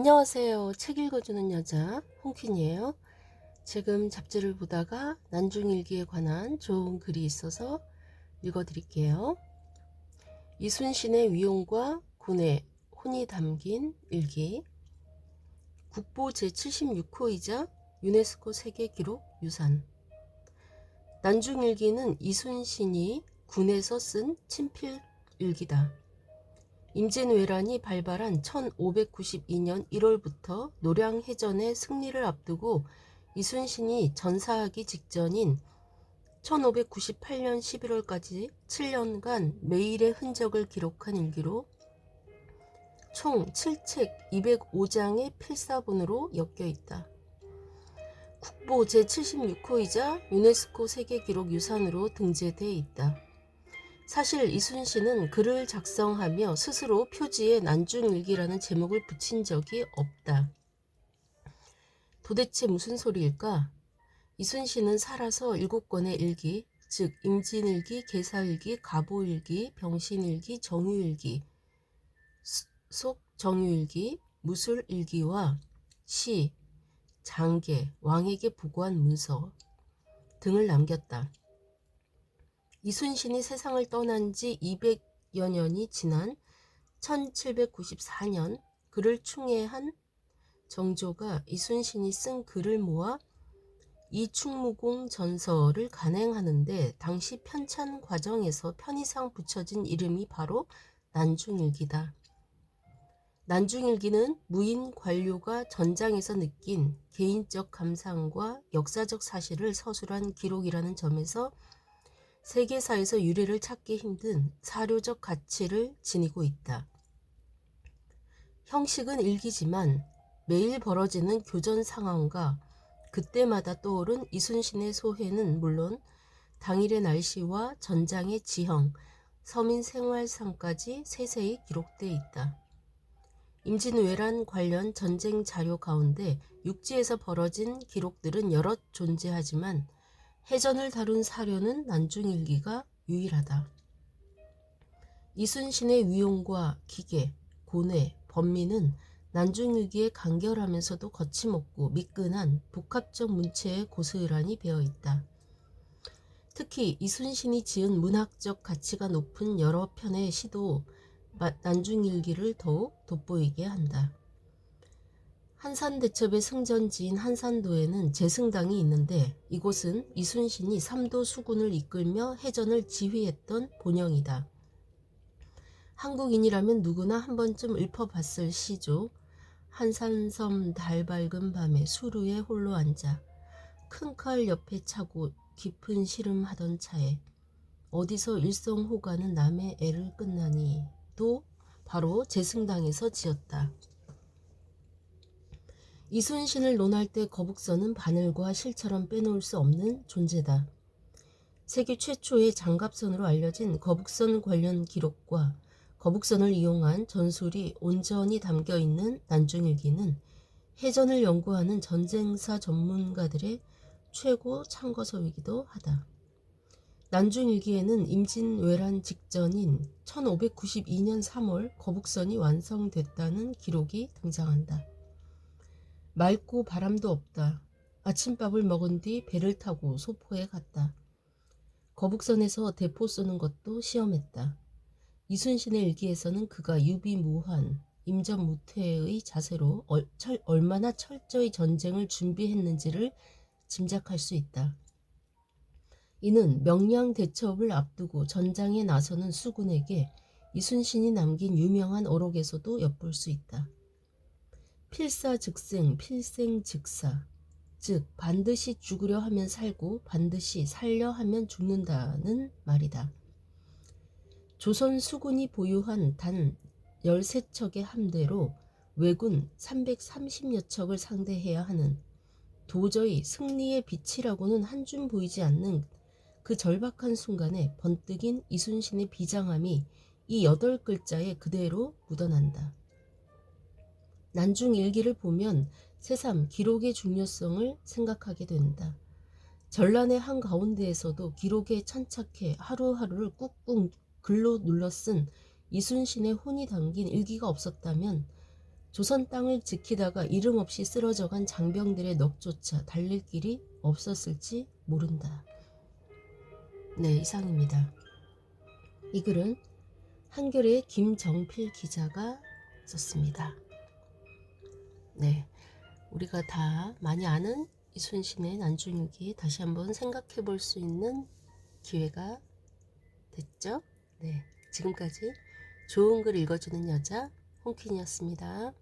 안녕하세요. 책 읽어주는 여자 홍퀸이에요. 지금 잡지를 보다가 난중일기에 관한 좋은 글이 있어서 읽어드릴게요. 이순신의 위용과 군의 혼이 담긴 일기 국보 제76호이자 유네스코 세계기록 유산 난중일기는 이순신이 군에서 쓴 친필 일기다. 임진왜란이 발발한 1592년 1월부터 노량해전의 승리를 앞두고 이순신이 전사하기 직전인 1598년 11월까지 7년간 매일의 흔적을 기록한 일기로 총 7책 205장의 필사본으로 엮여 있다. 국보 제76호이자 유네스코 세계기록 유산으로 등재돼 있다. 사실 이순신은 글을 작성하며 스스로 표지에 난중일기라는 제목을 붙인 적이 없다. 도대체 무슨 소리일까? 이순신은 살아서 일곱 권의 일기, 즉 임진일기, 계사일기, 가보일기, 병신일기, 정유일기, 속 정유일기, 무술일기와 시, 장계, 왕에게 보고한 문서 등을 남겼다. 이순신이 세상을 떠난 지 200여 년이 지난 1794년 그를 충애한 정조가 이순신이 쓴 글을 모아 이충무공 전서를 간행하는데 당시 편찬 과정에서 편의상 붙여진 이름이 바로 난중일기다. 난중일기는 무인 관료가 전장에서 느낀 개인적 감상과 역사적 사실을 서술한 기록이라는 점에서 세계사에서 유래를 찾기 힘든 사료적 가치를 지니고 있다. 형식은 일기지만 매일 벌어지는 교전 상황과 그때마다 떠오른 이순신의 소회는 물론 당일의 날씨와 전장의 지형, 서민 생활상까지 세세히 기록돼 있다. 임진왜란 관련 전쟁 자료 가운데 육지에서 벌어진 기록들은 여럿 존재하지만 해전을 다룬 사료는 난중일기가 유일하다. 이순신의 위용과 기계, 고뇌, 번미는 난중일기에 간결하면서도 거침없고 미끈한 복합적 문체에 고스란히 배어 있다. 특히 이순신이 지은 문학적 가치가 높은 여러 편의 시도 난중일기를 더욱 돋보이게 한다. 한산대첩의 승전지인 한산도에는 재승당이 있는데 이곳은 이순신이 삼도 수군을 이끌며 해전을 지휘했던 본영이다. 한국인이라면 누구나 한 번쯤 읊어봤을 시조. 한산섬 달 밝은 밤에 수루에 홀로 앉아 큰 칼 옆에 차고 깊은 시름하던 차에 어디서 일성호가는 남의 애를 끝나니 도 바로 재승당에서 지었다. 이순신을 논할 때 거북선은 바늘과 실처럼 빼놓을 수 없는 존재다. 세계 최초의 장갑선으로 알려진 거북선 관련 기록과 거북선을 이용한 전술이 온전히 담겨 있는 난중일기는 해전을 연구하는 전쟁사 전문가들의 최고 참고서이기도 하다. 난중일기에는 임진왜란 직전인 1592년 3월 거북선이 완성됐다는 기록이 등장한다. 맑고 바람도 없다. 아침밥을 먹은 뒤 배를 타고 소포에 갔다. 거북선에서 대포 쏘는 것도 시험했다. 이순신의 일기에서는 그가 유비무환, 임전무퇴의 자세로 얼, 철, 얼마나 철저히 전쟁을 준비했는지를 짐작할 수 있다. 이는 명량 대첩을 앞두고 전장에 나서는 수군에게 이순신이 남긴 유명한 어록에서도 엿볼 수 있다. 필사즉생, 필생즉사. 즉 반드시 죽으려 하면 살고 반드시 살려 하면 죽는다는 말이다. 조선 수군이 보유한 단 13척의 함대로 왜군 330여 척을 상대해야 하는 도저히 승리의 빛이라고는 한줌 보이지 않는 그 절박한 순간에 번뜩인 이순신의 비장함이 이 여덟 글자에 그대로 묻어난다. 난중 일기를 보면 새삼 기록의 중요성을 생각하게 된다. 전란의 한가운데에서도 기록에 천착해 하루하루를 꾹꾹 글로 눌러 쓴 이순신의 혼이 담긴 일기가 없었다면 조선 땅을 지키다가 이름 없이 쓰러져간 장병들의 넋조차 달릴 길이 없었을지 모른다. 네, 이상입니다. 이 글은 한겨레의 김정필 기자가 썼습니다. 네, 우리가 다 많이 아는 이순신의 난중일기 다시 한번 생각해 볼 수 있는 기회가 됐죠? 네, 지금까지 좋은 글 읽어주는 여자 홍퀸이었습니다.